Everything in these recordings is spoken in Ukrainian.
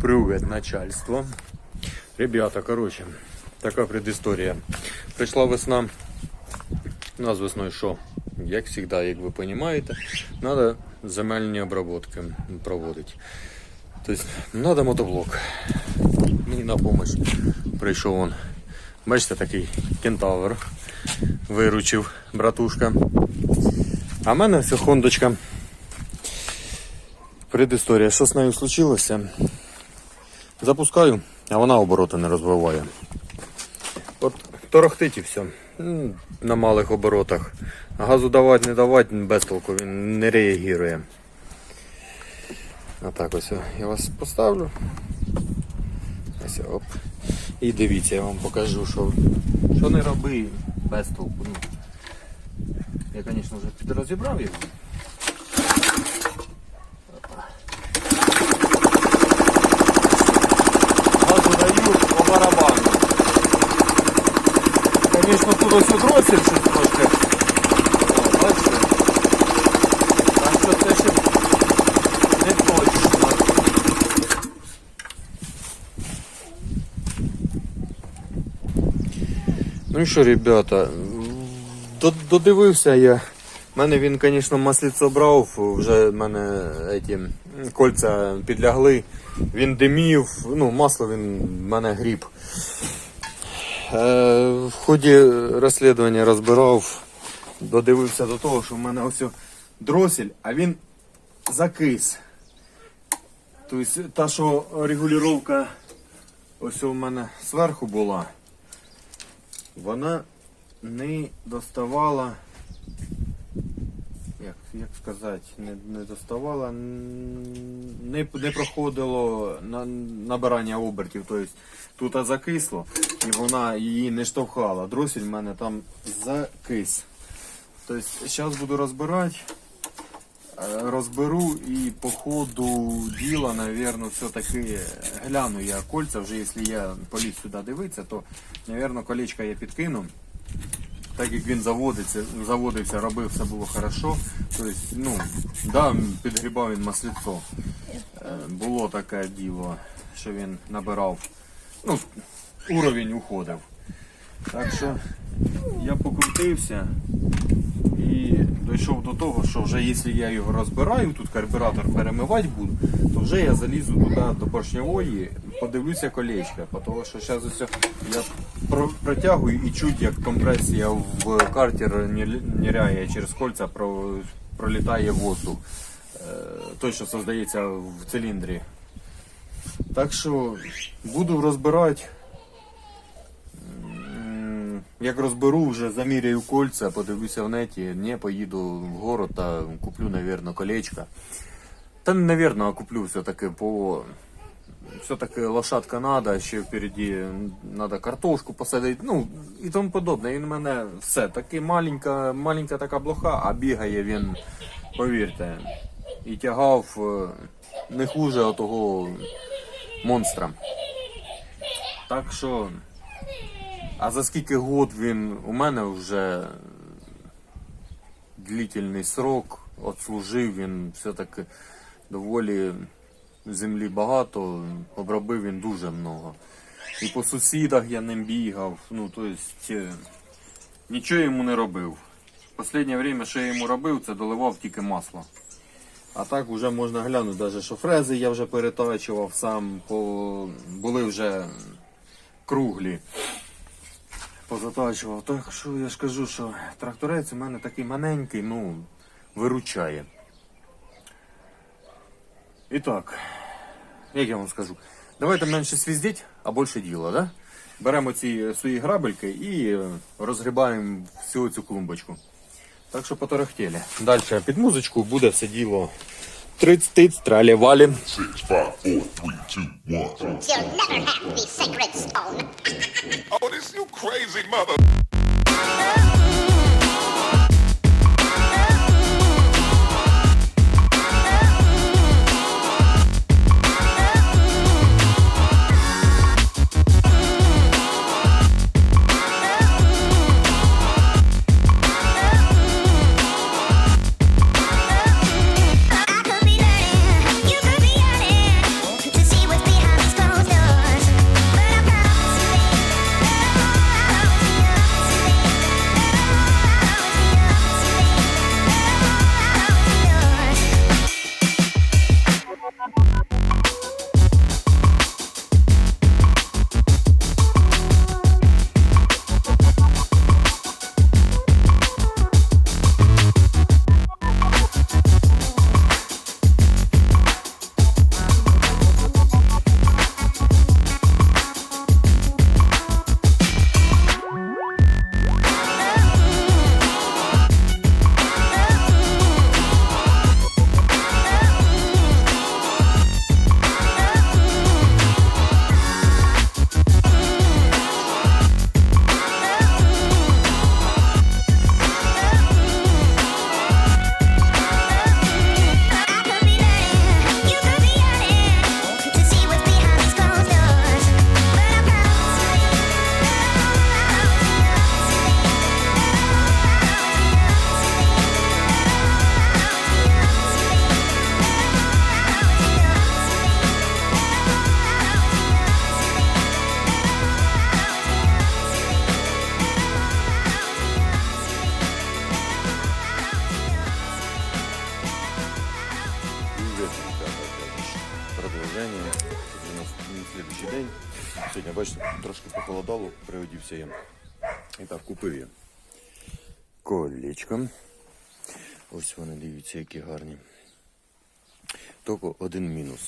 Привет, начальство. Ребята, короче, така предісторія. Прийшла весна. У нас весною що? Як завжди, як ви розумієте, треба земельні обробки проводити. Тобто, треба мотоблок. Мені на допомогу прийшов он. Бачите, такий кентавр. Виручив братушка. А в мене все хондочка. Предісторія, що з нею случилося? Запускаю, а вона обороти не розвиває. От торохтить і все. На малих оборотах. Газу давати, не давати, без толку, він не реагує. Отак ось я вас поставлю. Ось оп. І дивіться, я вам покажу, що, що не роби без толку. Ну, я, звісно, вже підрозібрав його. Газу даю по барабану. Звісно, тут ось дросіль щось трошки. Так що це не точно. Ну що, ребята, до- додивився я. Мене він, звісно, масліцо брав, вже в мене еті, кольця підлягли. Він димів, ну, масло він в мене гріб. Е, в ході розслідування розбирав, додивився до того, що в мене ось дросель, а він закис. Тобто та, що регулювання ось у мене зверху була, вона не доставала. Як, як сказати, не, не доставала, не, не проходило на, набирання обертів. Тобто тут закисло і вона її не штовхала. Дросель в мене там закис. Тобто зараз буду розбирати. Е, Розберу і по ходу діла, напевно, все-таки гляну я кольця, вже якщо я поліз сюди дивитися, то, напевно, колечко я підкину. Так як він заводиться, заводився, робив, все було хорошо. Тобто, ну, да, підгрібав він масліцо. Е, Було таке діло, що він набирав. Ну, уровень уходив. Так що я покрутився дійшов до того, що вже якщо я його розбираю, тут карбюратор перемивати буду, то вже я залізу туди до поршневої, подивлюся колечка, тому що зараз ось я протягую і чуть, як компресія в картер ниряє через кольця, пролітає воздух. Е, той, що создається в циліндрі. Так що буду розбирати. Як розберу, вже заміряю кольця, подивлюся в неті, не поїду в город та куплю, навірно, колечко. Та не а куплю все-таки по. Все-таки лошадка надо, ще впереді треба картошку посадити, ну і тому подобне. Він в мене все таки маленька, маленька така блоха, а бігає він, повірте, і тягав е, не хуже отого монстра. Так що. А за скільки год він у мене вже длительний срок, отслужив він все-таки доволі землі багато, обробив він дуже много. І по сусідах я ним бігав, ну то есть е, нічого йому не робив. Останнє время, що я йому робив, це доливав тільки масло. А так вже можна глянути, навіть що фрези я вже перетачував сам, по... були вже круглі позатачував. Так що я ж кажу, що тракторець у мене такий маленький, ну, виручає. І так, як я вам скажу, давайте менше свіздіть, а більше діла, да? Беремо ці свої грабельки і е, розгрібаємо всю цю клумбочку. Так що поторохтєлі. Далі під музичку буде все діло. Триць-тиць, тралі-валі. Six, five, four, three, two, one. You'll never have the sacred stone. Oh, this you crazy mother. Купив я. Колечко. Ось вони, дивіться, які гарні. Тільки один мінус.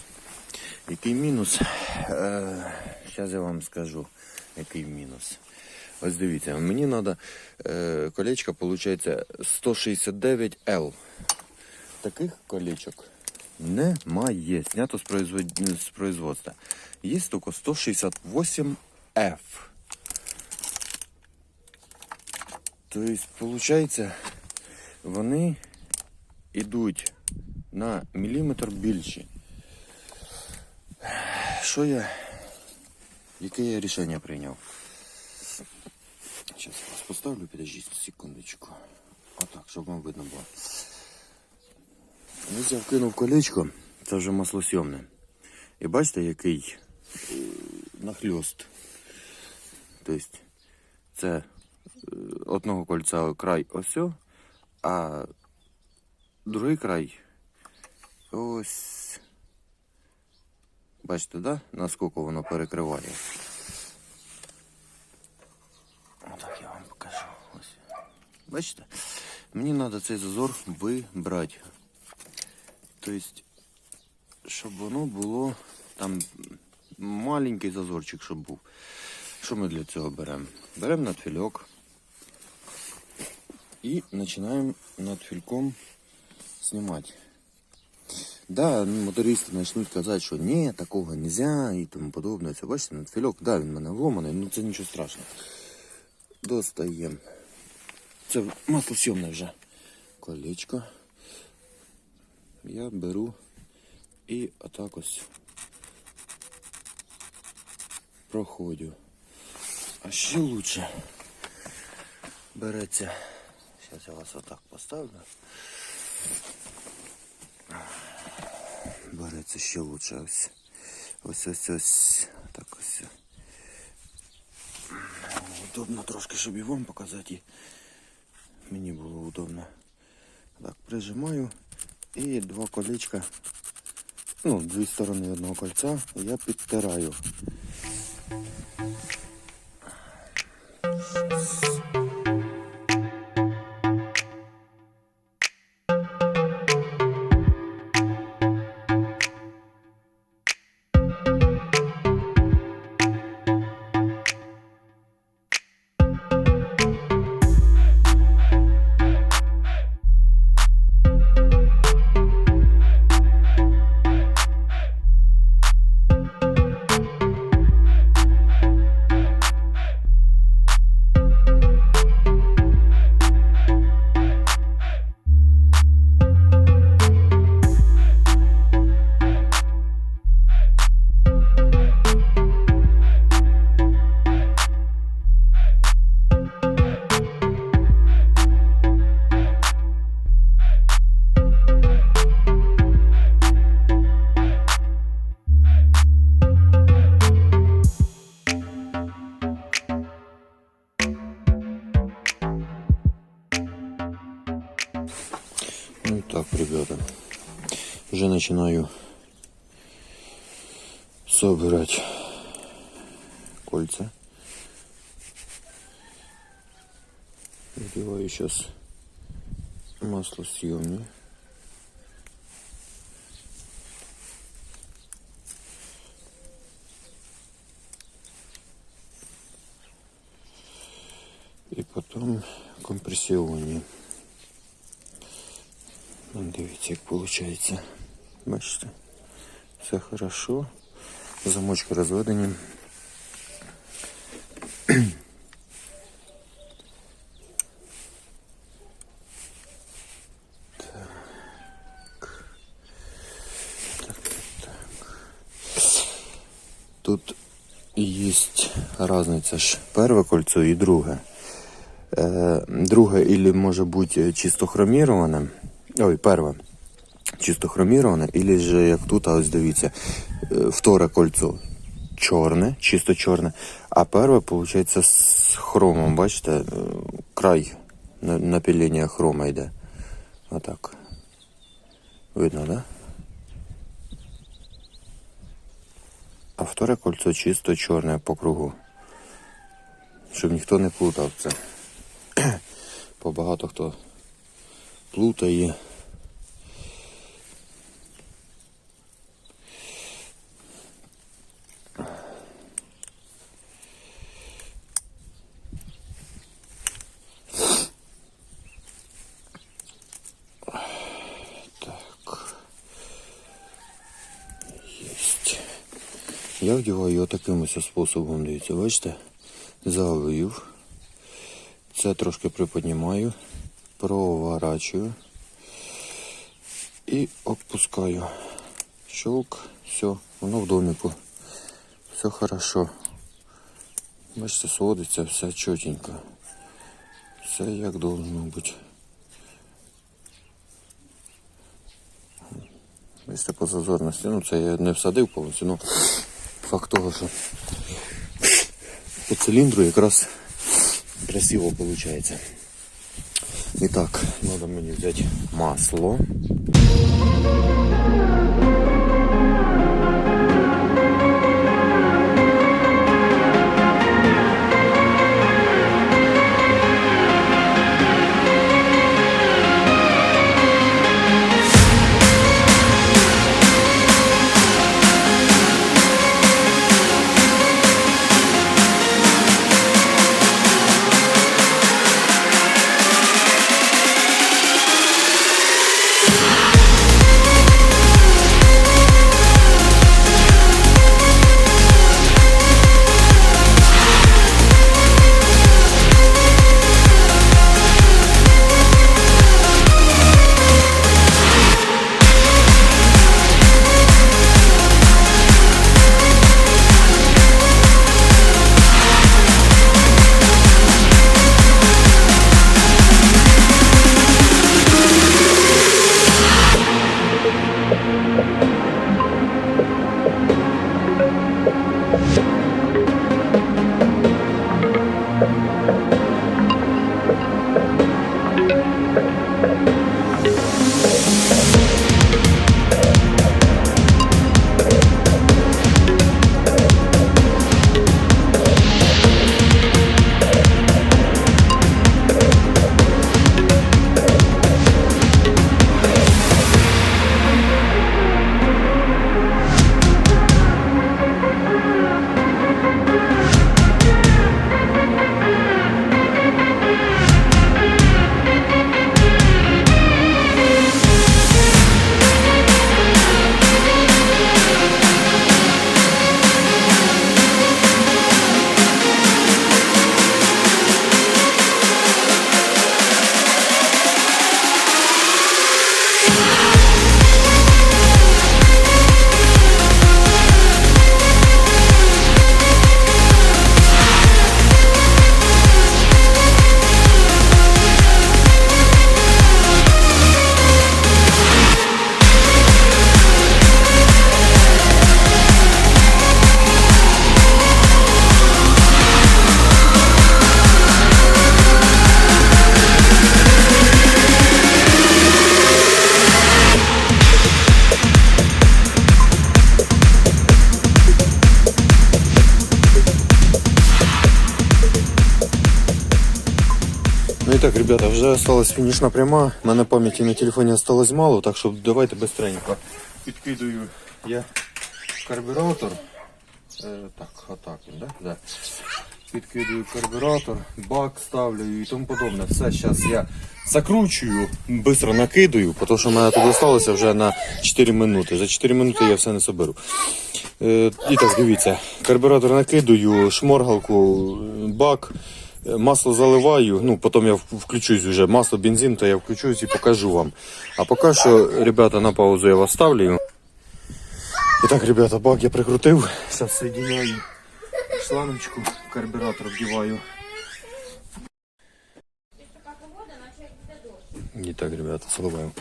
Який мінус? Зараз я вам скажу, який мінус. Ось дивіться, мені треба е, колечко, виходить, 169L. Таких колечок немає. Знято з производства. Є тільки 168F. Тобто, виходить, вони йдуть на міліметр більші. Що я. Яке я рішення прийняв? Зараз вас поставлю, підождіть секундочку. Отак, щоб вам видно було. Ось я вкинув колечко, це вже маслосйомне. І бачите, який е, нахльост. Тобто, це одного кольця край ось, а другий край ось. Бачите, да? Наскільки воно перекриває. Отак я вам покажу. Ось. Бачите? Мені треба цей зазор вибрати. Тобто, щоб воно було там маленький зазорчик, щоб був. Що ми для цього беремо? Беремо надфільок і починаємо надфільком знімати. Да, ну, мотористи почнуть казати, що ні, такого не можна і тому подобне. Це бачите, надфільок, да, він мене вломаний, ну це нічого страшного. Достаємо. Це маслосйомне вже колечко. Я беру і отак ось проходю. А ще лучше береться. Зараз я вас отак поставлю. Береться ще лучше ось. Ось ось ось. Так ось. Удобно трошки, щоб і вам показати. Мені було удобно. Так, прижимаю. І два колечка. Ну, дві сторони одного кольця я підтираю. Начинаю собирать кольца. Надеваю сейчас масло съемное. И потом компрессионные. Ну, Дивіться, як виходить. Бачите? Все хорошо. Замочки розведені. Так. Так, так. Тут є різниця ж перше кольцо і друге. Е, друге, или може бути чисто хроміроване. Ой, перше. Чисто хроміроване, или же як тут, а ось дивіться, е, вторе кольцо чорне, чисто чорне, а перше, виходить, з хромом, бачите, е, край напілення хрома йде. Отак. Видно, да? вторе кольцо чисто чорне по кругу. Щоб ніхто не плутав це. Бо багато хто плутає. Так. Єсть. Я вдіваю його таким ось способом, дивіться, бачите? Завив. Це трошки приподнімаю, проворачую і опускаю. Щелк, все, воно в домику. Все хорошо. Бачите, сводиться все чотенько. Все як должно бути. Бачите, по зазорності. Ну це я не всадив повністю, ну факт того, що по циліндру якраз красиво виходить. І так, треба мені взяти масло. Вже осталась фінішна пряма. У мене пам'яті на телефоні осталось мало, так що давайте быстренько. Підкидую я карбюратор. Е, так, отак він, да? Да. Підкидую карбюратор, бак ставлю і тому подобне. Все, зараз я закручую, швидко накидаю, тому що в мене тут залишилося вже на 4 минути. За 4 минути я все не соберу. Е, і так, дивіться, карбюратор накидаю, шморгалку, бак. Е, Масло заливаю, ну потім я включусь вже. Масло, бензин, то я включусь і покажу вам. А поки що, ребята, на паузу я вас ставлю. І так, ребята, бак я прикрутив. Зараз соединяю шланочку, карбюратор вдіваю. І так, ребята, заливаємо.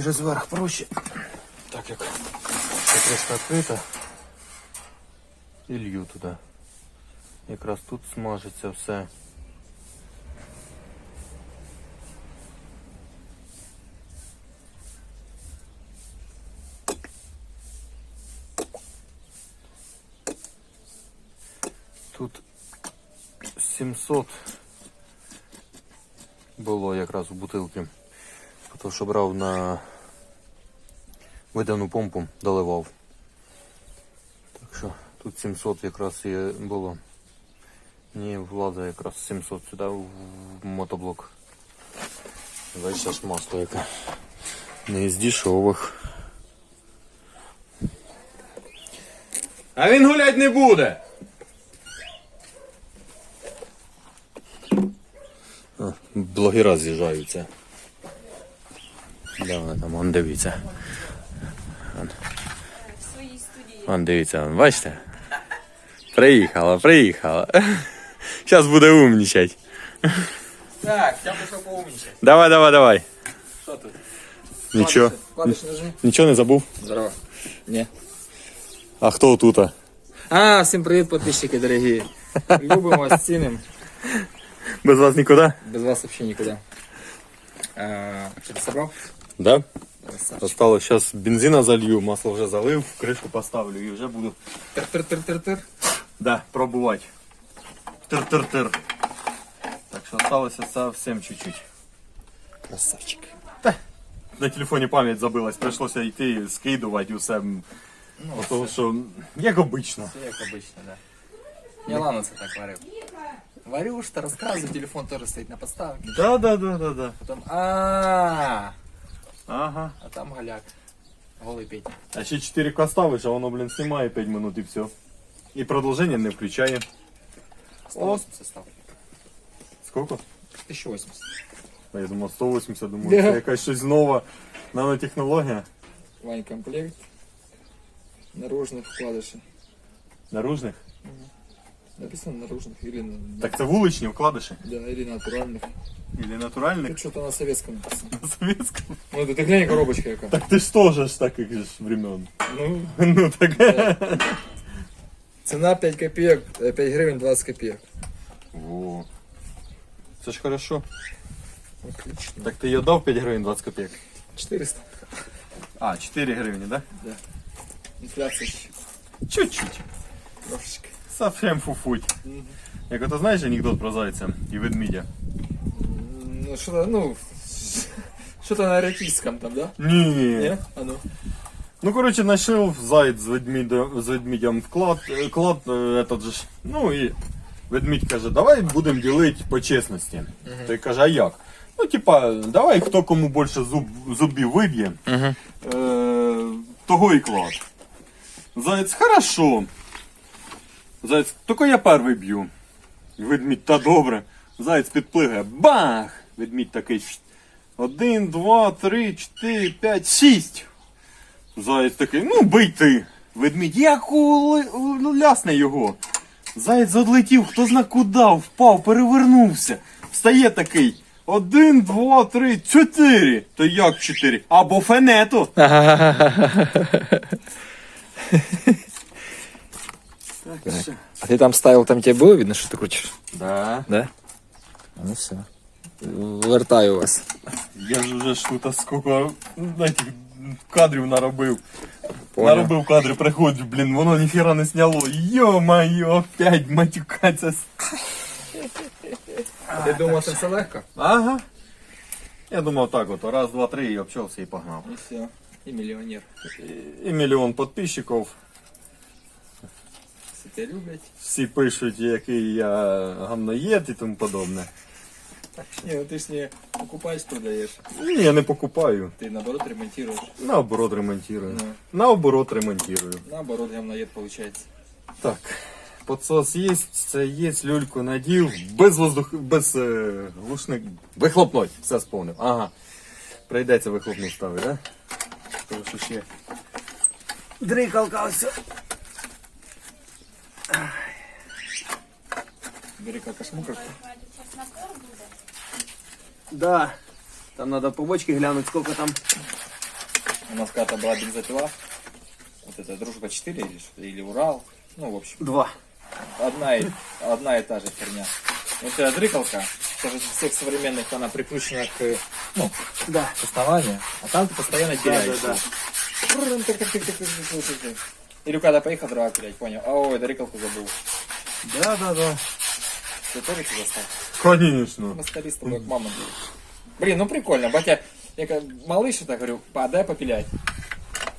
Через верх проще. Так як кришка відкрита. І лью туди. Якраз тут смажиться все. Тут 700 було якраз у бутилки. Тому що брав на видану помпу, доливав. Так що тут 700 якраз і було. Ні, влада якраз 700 сюди в мотоблок. Ж масло яке. Не із дешевих. А він гулять не буде. Блогера з'їжджаються. Де вони там, он дивіться. в своїй студії. Он дивіться, он, бачите? Приїхала, приїхала. Зараз буде умнічать. Так, я пішов поумнічати. Давай, давай, давай. Що тут? Нічого. Клавіші нажми. Нічого не забув. Здорово. Ні. А хто тут? А, всім привіт, підписчики дорогі. Любимо вас, ціним. Без вас нікуди? Без вас взагалі нікуди. А, що ти собрав? Да. Красавчик. Осталось зараз бензина залью, масло вже залив, кришку поставлю і вже буду Тир-тир-тир-тир-тир. да, пробувати. Тир-тир-тир. Так що осталося зовсім чуть-чуть. Красавчик. На телефоні пам'ять забилась, прийшлося йти скидувати усе. Ну, тому що, як обично. Все як обично, да. Я ладно це так варив. Варю, що розказую, телефон теж стоїть на подставці. Да, да, да, да, да. Потім а Ага. а там голяк. Голий Петя. А ще 4 к ставиш, а воно, блін, знімає 5 минут і все. І продовження не включає. 180 став. Скільки? 1080. А Я думав 180, думаю, це якась щось нова нанотехнологія. Вань комплект. Наружных вкладышей. Наружних. Написано наружных или, на- Так це вуличні вкладиші. да, или натуральных. Или натуральних. Тут что-то на советском написано. На совєтському. Ну, это ты глянь, коробочка яка. Так ти ж теж ж таких же ж времен. Ну, Ну так. цена 5 копеек, э, 5 гривен 20 копеек. О. Це ж хорошо. Отлично. Так ти її дав 5 гривень 20 копійок. 400. А, 4 гривні, да? Инфляция еще Чуть-чуть. трошечки. Совсем фуфуть. Як ото знаєш анекдот про зайця і ведмідя? Ну, что-то, ну, что-то на эротическом там, да? Ні. Не? А ну. Ну, коротше, знайшов заяць з, ведмідя, з ведмідям вклад, е, клад, е, этот же ж. Ну і ведмідь каже, давай будемо ділити по чесності. Той каже, а як? Ну, типа, давай хто кому більше зуб, зубів виб'є, е, того і клад. Заяць, хорошо. Заяць, тільки я перший б'ю. Ведмідь, та добре. Заєць підплигає. Бах! Ведмідь такий. Один, два, три, чотири, п'ять, шість. Заєць такий, ну бий ти. Ведмідь, як у- лясне його. Заєць одлетів, хто зна куди, впав, перевернувся. Встає такий. Один, два, три, чотири. То як чотири? Або фенето. Так, що? А ты там ставил, там тебе было видно, что ты крутишь? Да. Да? А ну все. Вертаю вас. Я ж вже ж тут скільки этих кадрів наробив. Понял. Наробив кадри, приходжу, блін, воно ніхера не сняло. Йо-моє, опять матюкаться. Ты думал, что это легко? Ага. Я думав так от, раз, два, три і обчався і погнав. И все. И миллионер. І мільйон підписчиків. Все тебя любят. Всі пишуть, який я гамноєд і тому подобне. Не, ну ты ж не покупаешь, продаешь. Ні, я не покупаю. Ты наоборот ремонтируешь. Наоборот ремонтую. Ну. Наоборот ремонтую. Наоборот говноед получается. Так, подсос є, це є, люльку надів, без воздух, без е, глушник. Вихлопнуть, все сповнив. Ага. Прийдеться вихлопну ставити, да? Тому що ще. Дрикалка ось. Бери как кошмукарку. Да. Там треба по бочці глянути, скільки там. У нас когда-то была бензопила. вот это Дружба 4 или, или Урал. Ну, в общем, Два. одна и, одна и та же херня. Вот эта дрыкалка, даже из всех современных, она прикручена к, ну, Да. к основанию, а там ты постоянно теряешь. да, Брррр, тык, тык, тык, тык, тык, тык, тык, тык. Или когда поехал дрова пилять, понял. А ой, дрыкалку забыл. Да, да, да. Ты тоже это застал? Конечно. Мы старі з тобою, як мама ділить. Блін, ну прикольно, батя, я как малыш, так говорю, подай попилять.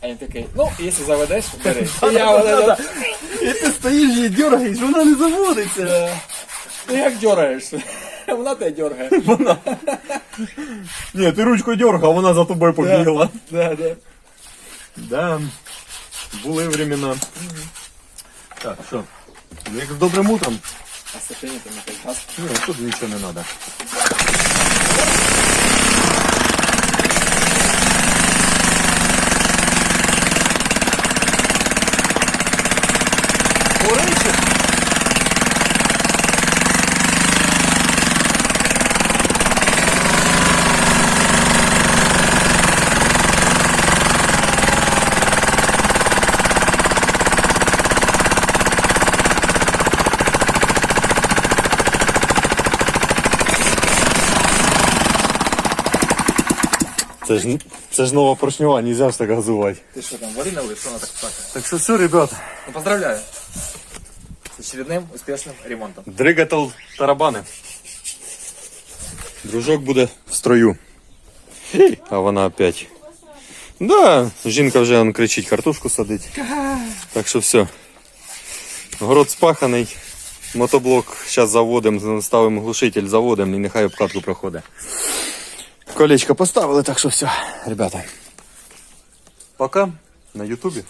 А він такий, ну, якщо заведеш, бери. І я вот это, І ти стоїш і дергаєш, вона не заводиться. е, ти як дергаєшся? Вона тебе дергає. Ні, ти ручку дергав, а вона за тобою побігла. Да, да. Да. Були времена. Так, що? Як з добрим утром? А сцепление там не газ. Ні, тут нічого не треба. Це ж, це ж нова поршнева, нельзя ж так газувати. Ти що там, варі налив, що вона так плакає? Так що все, ребята. Ну, поздравляю. З очередним успішним ремонтом. Дригател тарабани. Дружок буде в строю. А вона опять. Да, жінка вже он кричить, картошку садить. Так що все. Город спаханий. Мотоблок зараз заводимо, ставимо глушитель, заводимо і нехай обкатку проходить. Колечко поставили, так що все, ребята. Пока на ютубі.